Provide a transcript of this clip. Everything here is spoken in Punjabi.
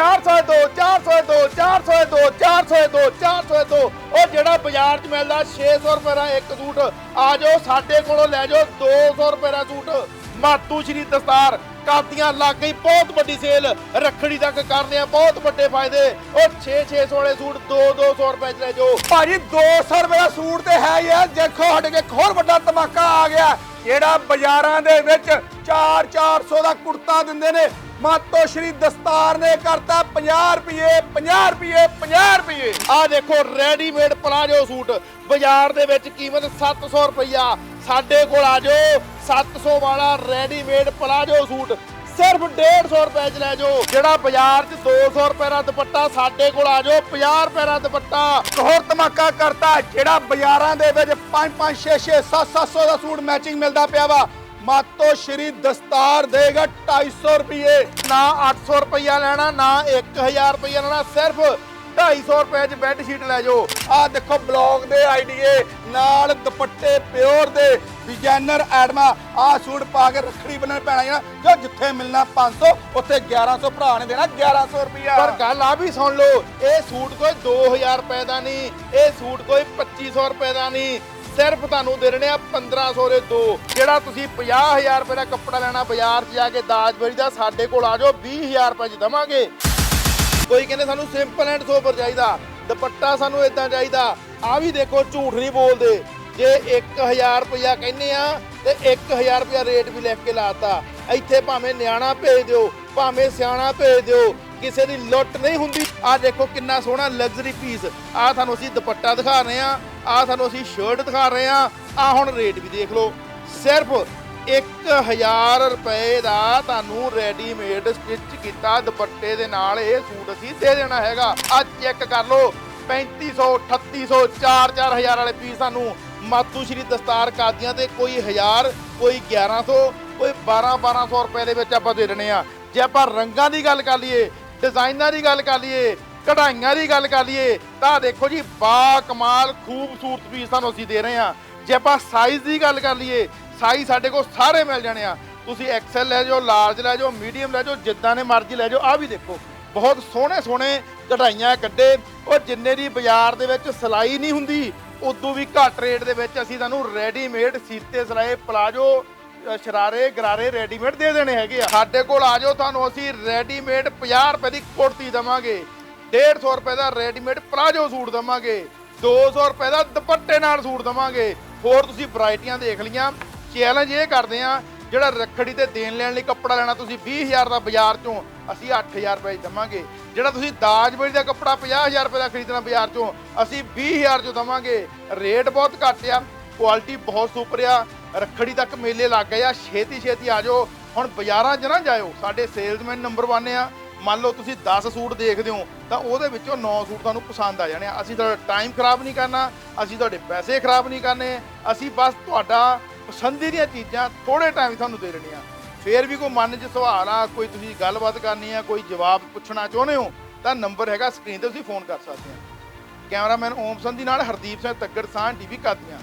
402 402 402 402 402 ਉਹ ਜਿਹੜਾ ਬਾਜ਼ਾਰ 'ਚ ਮਿਲਦਾ 600 ਰੁਪਏ ਦਾ ਇੱਕ ਸੂਟ, ਆ ਜਾਓ, ਸਾਡੇ ਕੋਲੋਂ ਲੈ ਜਾਓ 200 ਰੁਪਏ ਦਾ ਸੂਟ। ਮਾਤੂ ਸ਼੍ਰੀ ਦਸਤਾਰ, ਕਾਦੀਆਂ ਲੱਗ ਗਈ, ਬਹੁਤ ਵੱਡੀ ਸੇਲ ਰੱਖੜੀ ਤੱਕ ਕਰਦੇ ਆ, ਬਹੁਤ ਵੱਡੇ ਫਾਇਦੇ। ਉਹ 6 600 ਵਾਲੇ ਸੂਟ 2 200 ਰੁਪਏ 'ਚ ਲੈ ਜਾਓ। ਭਾਜੀ 200 ਰੁਪਏ ਦਾ ਸੂਟ ਤੇ ਹੈ ਹੀ ਆ। ਦੇਖੋ, ਸਾਡੇ ਕੇ ਹੋਰ ਵੱਡਾ ਧਮਾਕਾ ਆ ਗਿਆ। ਜਿਹੜਾ ਬਾਜ਼ਾਰਾਂ ਦੇ ਵਿੱਚ 4-400 ਦਾ ਕੁੜਤਾ ਦਿੰਦੇ ਨੇ, ਮਾਤੋ ਸ਼੍ਰੀ ਦਸਤਾਰ ਨੇ ਕਰਤਾ 50 ਰੁਪਏ 50 ਰੁਪਏ 50 ਰੁਪਏ। ਆ ਦੇਖੋ ਰੈਡੀਮੇਡ ਪਲਾਜੋ ਸੂਟ। ਬਾਜ਼ਾਰ ਦੇ ਵਿੱਚ ਕੀਮਤ 700 ਰੁਪਈਆ। ਸਾਡੇ ਕੋਲ ਆ ਜਾਓ 700 ਵਾਲਾ ਰੈਡੀਮੇਡ ਪਲਾਜੋ ਸੂਟ। ਸਿਰਫ 150 ਰੁਪਏ ਚ ਲੈ ਜਾਓ, ਜਿਹੜਾ ਬਾਜ਼ਾਰ 'ਚ 200 ਰੁਪਏ ਦਾ ਦੁਪੱਟਾ ਸਾਡੇ ਕੋਲ ਆ ਜਾਓ 50 ਰੁਪਏ ਦਾ ਦੁਪੱਟਾ। ਹੋਰ ਧਮਾਕਾ ਕਰਤਾ, ਜਿਹੜਾ ਬਾਜ਼ਾਰਾਂ ਦੇ ਵਿੱਚ 5-5 6-6 7-700 ਦਾ ਸੂਟ ਮੈਚਿੰਗ ਮਿਲਦਾ ਪਿਆ ਵਾ। ਮਾਤੋ ਸ਼੍ਰੀ ਦਸਤਾਰ ਦੇਗਾ 250 ਰੁਪਏ। ਨਾ 800 ਰੁਪਇਆ ਲੈਣਾ, ਨਾ 1000 ਰੁਪਇਆ ਲੈਣਾ, ਸਿਰਫ 250 ਰੁਪਏ ਚ ਬੈੱਡ ਸ਼ੀਟ ਲੈ ਜਾਓ। ਆ ਦੇਖੋ ਬਲੌਗ ਦੇ ਆਈਡੀਏ ਨਾਲ ਦੁਪੱਟੇ ਪਿਓਰ ਦੇ। ਡਿਜ਼ਾਈਨਰ ਐਡਮਾ ਆ ਸੂਟ ਪਾ ਕੇ ਰੱਖੜੀ ਬੰਨਣ ਪੈਣਾ ਹੈ ਜੋ ਜਿੱਥੇ ਮਿਲਣਾ 500 ਉੱਥੇ 1100 ਭਰਾ ਨੇ ਦੇਣਾ 1100 ਰੁਪਿਆ ਪਰ ਗੱਲ ਆ ਵੀ ਸੁਣ ਲਓ, ਇਹ ਸੂਟ ਕੋਈ 2000 ਰੁਪਏ ਦਾ ਨਹੀਂ, ਇਹ ਸੂਟ ਕੋਈ 2500 ਰੁਪਏ ਦਾ ਨਹੀਂ, ਸਿਰਫ ਤੁਹਾਨੂੰ ਦੇ ਰਹੇ ਆ 1500 ਦੇ ਦੋ, ਜਿਹੜਾ ਤੁਸੀਂ 50000 ਰੁਪਏ ਦਾ ਕੱਪੜਾ ਲੈਣਾ, ਬਾਜ਼ਾਰ 'ਚ ਜਾ ਕੇ ਦਾਜ ਬਰੀ ਦਾ ਸਾਡੇ ਕੋਲ ਆ ਜਾਓ 20000 ਰੁਪਏ 'ਚ ਦਵਾਂਗੇ। ਕੋਈ ਕਹਿੰਦੇ ਸਾਨੂੰ ਸਿੰਪਲ ਐਂਡ ਸੋਬਰ ਚਾਹੀਦਾ, ਦੁਪੱਟਾ ਸਾਨੂੰ ਇਦਾਂ ਚਾਹੀਦਾ ਆ ਵੀ ਦੇਖੋ, ਝੂਠ ਨਹੀਂ ਬੋਲਦੇ। ਜੇ 1000 ਰੁਪਇਆ ਕਹਿੰਦੇ ਆ, ਤੇ 1000 ਰੁਪਇਆ ਰੇਟ ਵੀ ਲਿਖ ਕੇ ਲਾਤਾ। ਇੱਥੇ ਭਾਵੇਂ ਨਿਆਣਾ ਭੇਜ ਦਿਓ, ਭਾਵੇਂ ਸਿਆਣਾ ਭੇਜ ਦਿਓ, ਕਿਸੇ ਦੀ ਲੁੱਟ ਨਹੀਂ ਹੁੰਦੀ। ਆ ਦੇਖੋ ਕਿੰਨਾ ਸੋਹਣਾ ਲਗਜ਼ਰੀ ਪੀਸ ਆ ਤੁਹਾਨੂੰ ਅਸੀਂ ਦੁਪੱਟਾ ਦਿਖਾ ਰਹੇ ਆ ਆ ਤੁਹਾਨੂੰ ਅਸੀਂ ਸ਼ਰਟ ਦਿਖਾ ਰਹੇ ਆ ਆ ਹੁਣ ਰੇਟ ਵੀ ਦੇਖ ਲਓ। ਸਿਰਫ 1000 ਰੁਪਏ ਦਾ ਤੁਹਾਨੂੰ ਰੈਡੀਮੇਡ ਸਟਿਚ ਕੀਤਾ ਦੁਪੱਟੇ ਦੇ ਨਾਲ ਇਹ ਸੂਟ ਅਸੀਂ ਦੇ ਦੇਣਾ ਹੈਗਾ। ਅੱਜ ਚੈੱਕ ਕਰ ਲਓ 3500 3800 4-4000 ਵਾਲੇ ਪੀਸ ਸਾਨੂੰ ਮਾਤੂ ਸ਼੍ਰੀ ਦਸਤਾਰ ਕਾਦੀਆਂ ਤੇ ਕੋਈ 1000 ਕੋਈ 1100 ਕੋਈ 12-1200 ਰੁਪਏ ਦੇ ਵਿੱਚ ਆਪਾਂ ਦੇ ਦੇਣੇ ਆ। ਜੇ ਆਪਾਂ ਰੰਗਾਂ ਦੀ ਗੱਲ ਕਰ ਲਈਏ, ਡਿਜ਼ਾਈਨਾਂ ਦੀ ਗੱਲ ਕਰ ਲਈਏ, ਕਢਾਈਆਂ ਦੀ ਗੱਲ ਕਰ ਲਈਏ, ਤਾਂ ਦੇਖੋ ਜੀ ਬਾ ਕਮਾਲ ਖੂਬਸੂਰਤ ਪੀਸ ਤੁਹਾਨੂੰ ਅਸੀਂ ਦੇ ਰਹੇ ਆ ਜੇ ਆਪਾਂ ਸਾਈਜ਼ ਦੀ ਗੱਲ ਕਰ ਲਈਏ ਸਾਈਜ਼ ਸਾਡੇ ਕੋਲ ਸਾਰੇ ਮਿਲ ਜਾਣੇ ਆ। ਤੁਸੀਂ ਐਕਸਲ ਲੈ ਜਾਓ ਲਾਰਜ ਲੈ ਜਾਓ ਮੀਡੀਅਮ ਲੈ ਜਾਓ, ਜਿੱਦਾਂ ਦੇ ਮਰਜ਼ੀ ਲੈ ਜਾਓ ਆ ਵੀ ਦੇਖੋ। ਬਹੁਤ ਸੋਹਣੇ ਸੋਹਣੇ ਕਢਾਈਆਂ ਕੱਢੇ, ਉਹ ਜਿੰਨੇ ਦੀ ਬਾਜ਼ਾਰ ਦੇ ਵਿੱਚ ਸਿਲਾਈ ਨਹੀਂ ਹੁੰਦੀ ਉਦੋਂ ਵੀ ਘੱਟ ਰੇਟ ਦੇ ਵਿੱਚ ਅਸੀਂ ਤੁਹਾਨੂੰ ਰੈਡੀਮੇਡ ਸੀਤੇ ਸਿਲਾਏ ਪਲਾਜੋ ਸ਼ਰਾਰੇ, ਗਰਾਰੇ ਰੈਡੀਮੇਡ ਦੇ ਦੇਣੇ ਹੈਗੇ ਆ। ਸਾਡੇ ਕੋਲ ਆ ਜਾਓ ਤੁਹਾਨੂੰ ਅਸੀਂ ਰੈਡੀਮੇਡ 50 ਰੁਪਏ ਦੀ ਕੁੜਤੀ ਦਵਾਂਗੇ। 150 ਰੁਪਏ ਦਾ ਰੈਡੀਮੇਡ ਪਲਾਜੋ ਸੂਟ ਦਵਾਂਗੇ। 200 ਰੁਪਏ ਦਾ ਦੁਪੱਟੇ ਨਾਲ ਸੂਟ ਦਵਾਂਗੇ। ਹੋਰ ਤੁਸੀਂ ਵੈਰਾਈਟੀਆਂ ਦੇਖ ਲਈਆਂ। ਚੈਲੰਜ ਇਹ ਕਰਦੇ ਆ ਜਿਹੜਾ ਰੱਖੜੀ ਤੇ ਦੇਣ ਲੈਣ ਲਈ ਕੱਪੜਾ ਲੈਣਾ ਤੁਸੀਂ 20000 ਦਾ ਬਾਜ਼ਾਰ ਚੋਂ, ਅਸੀਂ 8000 ਰੁਪਏ 'ਚ ਦਵਾਂਗੇ। ਜਿਹੜਾ ਤੁਸੀਂ ਦਾਜ ਬੇੜੀ ਦਾ ਕੱਪੜਾ 50000 ਰੁਪਏ ਦਾ ਖਰੀਦਣਾ ਬਾਜ਼ਾਰ ਚੋਂ, ਅਸੀਂ 20000 'ਚੋਂ ਦਵਾਂਗੇ। ਰੇਟ ਬਹੁਤ ਘੱਟ ਆ, ਕੁਆਲਿਟੀ ਬਹੁਤ ਸੁਪਰ ਆ, ਰੱਖੜੀ ਤੱਕ ਮੇਲੇ ਲੱਗ ਗਏ ਆ ਛੇਤੀ ਛੇਤੀ ਆ ਜਾਓ। ਹੁਣ ਬਾਜ਼ਾਰਾਂ 'ਚ ਨਾ ਜਾਇਓ, ਸਾਡੇ ਸੇਲਜ਼ਮੈਨ ਨੰਬਰ 1 ਆ। ਮੰਨ ਲਓ ਤੁਸੀਂ 10 ਸੂਟ ਦੇਖਦੇ ਹੋ, ਤਾਂ ਉਹਦੇ ਵਿੱਚੋਂ 9 ਸੂਟ ਤੁਹਾਨੂੰ ਪਸੰਦ ਆ ਜਾਣੇ ਆ। ਅਸੀਂ ਤੁਹਾਡਾ ਟਾਈਮ ਖਰਾਬ ਨਹੀਂ ਕਰਨਾ, ਅਸੀਂ ਤੁਹਾਡੇ ਪੈਸੇ ਖਰਾਬ ਨਹੀਂ ਕਰਨੇ, ਅਸੀਂ ਬਸ ਤੁਹਾਡਾ ਪਸੰਦੀ ਦੀਆਂ ਚੀਜ਼ਾਂ ਥੋੜੇ ਟਾਈਮ ਤੁਹਾਨੂੰ ਦੇ ਦੇਣੀਆਂ। ਫੇਰ ਵੀ ਕੋਈ ਮਨ 'ਚ ਸਵਾਲ ਆ, ਕੋਈ ਤੁਸੀਂ ਗੱਲਬਾਤ ਕਰਨੀ ਆ, ਕੋਈ ਜਵਾਬ ਪੁੱਛਣਾ ਚਾਹੁੰਦੇ ਹੋ, ਤਾਂ ਨੰਬਰ ਹੈਗਾ ਸਕਰੀਨ ਤੇ ਤੁਸੀਂ ਫੋਨ ਕਰ ਸਕਦੇ ਹੋ। ਕੈਮਰਾਮੈਨ ਓਮ ਸੰਧੀ ਨਾਲ ਹਰਦੀਪ ਸਿੰਘ ਤੱਗੜ ਸਾਹ ਟੀਵੀ ਕਾਦੀਆਂ